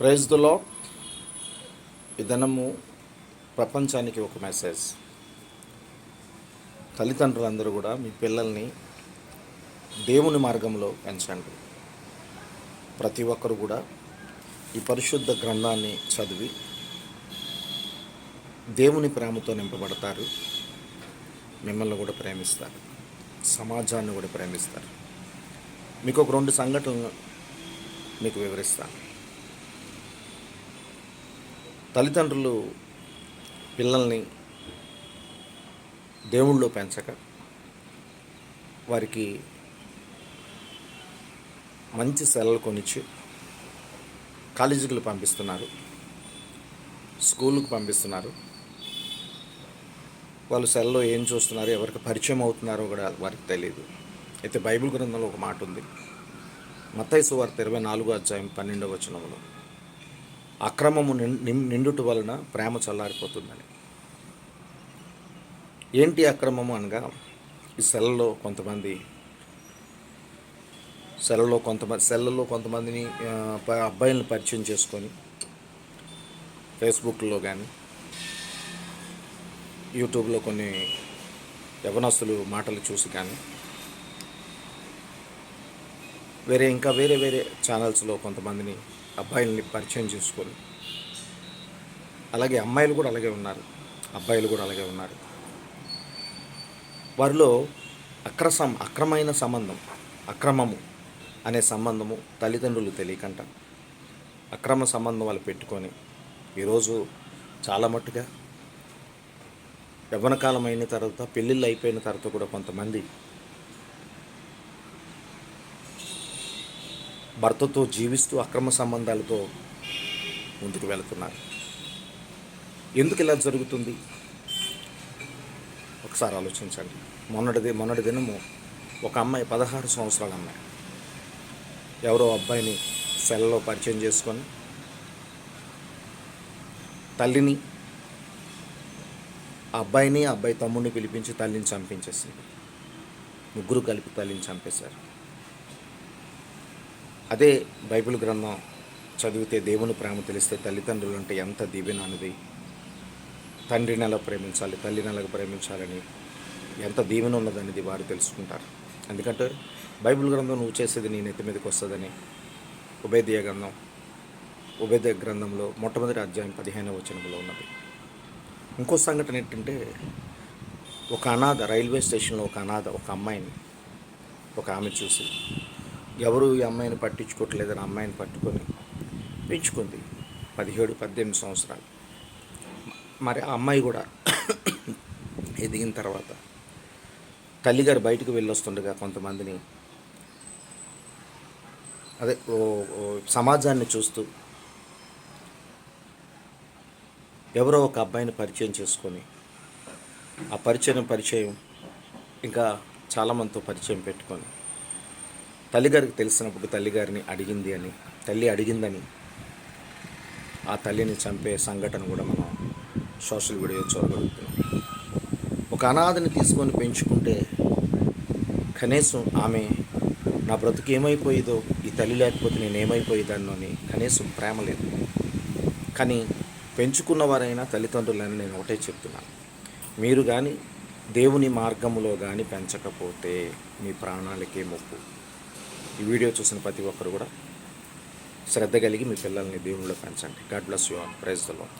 Praise the lord ఈ దినము ప్రపంచానికి ఒక మెసేజ్ తల్లిదండ్రులందరూ కూడా మీ పిల్లల్ని దేవుని మార్గంలో పెంచండి. ప్రతి ఒక్కరు కూడా ఈ పరిశుద్ధ గ్రంథాన్ని చదివి దేవుని ప్రేమతో నింపబడతారు. మిమ్మల్ని కూడా ప్రేమిస్తారు. సమాజాన్ని కూడా ప్రేమిస్తారు. మీకు ఒక రెండు సంఘటనలు మీకు వివరిస్తాను. తల్లిదండ్రులు పిల్లల్ని దేవుళ్ళు పెంచక వారికి మంచి సెలవులు కొనిచ్చి కాలేజీలకు పంపిస్తున్నారు స్కూళ్ళకు పంపిస్తున్నారు. వాళ్ళు సెల్లో ఏం చూస్తున్నారు ఎవరికి పరిచయం అవుతున్నారో కూడా వారికి తెలియదు అయితే బైబిల్ గ్రంథంలో ఒక మాట ఉంది. మత్తయి సువార్త ఇరవై నాలుగో అధ్యాయం పన్నెండవ వచనంలో. అక్రమము నిండుట వలన ప్రేమ చల్లారిపోతుందని. ఏంటి అక్రమము అనగా ఈ సెల్లలో కొంతమంది సెలలో కొంతమంది సెల్లలో కొంతమందిని అబ్బాయిలను పరిచయం చేసుకొని ఫేస్బుక్లో కానీ యూట్యూబ్లో కొన్ని యవనస్తులు మాటలు చూసి కానీ వేరే ఇంకా వేరే వేరే ఛానల్స్లో కొంతమందిని అబ్బాయిల్ని పరిచయం చేసుకొని. అలాగే అమ్మాయిలు కూడా అలాగే ఉన్నారు. అబ్బాయిలు కూడా అలాగే ఉన్నారు. వారిలో అక్రసం అక్రమైన సంబంధం అక్రమము అనే సంబంధము తల్లిదండ్రులు తెలియకంట. అక్రమ సంబంధం వాళ్ళు పెట్టుకొని ఈరోజు చాలా మట్టుగా యవ్వనకాలం అయిన తర్వాత పెళ్ళిళ్ళు అయిపోయిన తర్వాత కూడా కొంతమంది భర్తతో జీవిస్తూ అక్రమ సంబంధాలతో ముందుకు వెళుతున్నారు. ఎందుకు ఇలా జరుగుతుంది? ఒకసారి ఆలోచించండి. మొన్నటిది మొన్నటి దినము ఒక అమ్మాయి పదహారు సంవత్సరాల అమ్మాయి. ఎవరో అబ్బాయిని సెల్లో పరిచయం చేసుకొని తల్లిని ఆ అబ్బాయిని ఆ అబ్బాయి తమ్ముడిని పిలిపించి తల్లిని చంపించేసింది. ముగ్గురు కలిపి తల్లిని చంపేశారు. అదే బైబిల్ గ్రంథం చదివితే దేవుని ప్రేమ తెలిస్తే తల్లిదండ్రులు అంటే ఎంత దీవెన అనేది తండ్రిని ఎలా ప్రేమించాలి తల్లిని ఎలా ప్రేమించాలని ఎంత దీవెన ఉన్నదనేది వారు తెలుసుకుంటారు. ఎందుకంటే బైబిల్ గ్రంథం నువ్వు చేసేది నీ నెత్తి మీదకి వస్తుందని ఉభయదీయ గ్రంథం ఉభయదీయ గ్రంథంలో మొట్టమొదటి అధ్యాయం పదిహేనవ వచనంలో ఉన్నది. ఇంకో సంఘటన ఏంటంటే ఒక అనాథ రైల్వే స్టేషన్లో ఒక అనాథ ఒక అమ్మాయిని ఒక ఆమె చూసి ఎవరు ఈ అమ్మాయిని పట్టించుకోవట్లేదని అమ్మాయిని పట్టుకొని పెంచుకుంది పదిహేడు పద్దెనిమిది సంవత్సరాలు. మరి ఆ అమ్మాయి కూడా ఎదిగిన తర్వాత తల్లిగారు బయటకు వెళ్ళొస్తుండగా కొంతమందిని అదే ఓ- సమాజాన్ని చూస్తూ ఎవరో ఒక అబ్బాయిని పరిచయం చేసుకొని ఆ పరిచయం పరిచయం ఇంకా చాలామందితో పరిచయం పెట్టుకొని తల్లిగారికి తెలిసినప్పుడు తల్లిగారిని అడిగింది అని తల్లి అడిగిందని ఆ తల్లిని చంపే సంఘటన కూడా మనం సోషల్ మీడియా చూడగలుగుతున్నాం. ఒక అనాథని తీసుకొని పెంచుకుంటే కనీసం ఆమె నా బ్రతుకు ఏమైపోయేదో ఈ తల్లి లేకపోతే నేనేమైపోయేదాన్ని అని కనీసం ప్రేమ లేదు. కానీ పెంచుకున్న వారైనా తల్లిదండ్రులని నేను ఒకటే చెప్తున్నాను. మీరు కానీ దేవుని మార్గములో కానీ పెంచకపోతే మీ ప్రాణాలకే ముప్పు. ఈ వీడియో చూసిన ప్రతి ఒక్కరు కూడా శ్రద్ధ కలిగి మీ పిల్లల్ని దేవుళ్ళు పెంచండి God bless you all. Praise the lord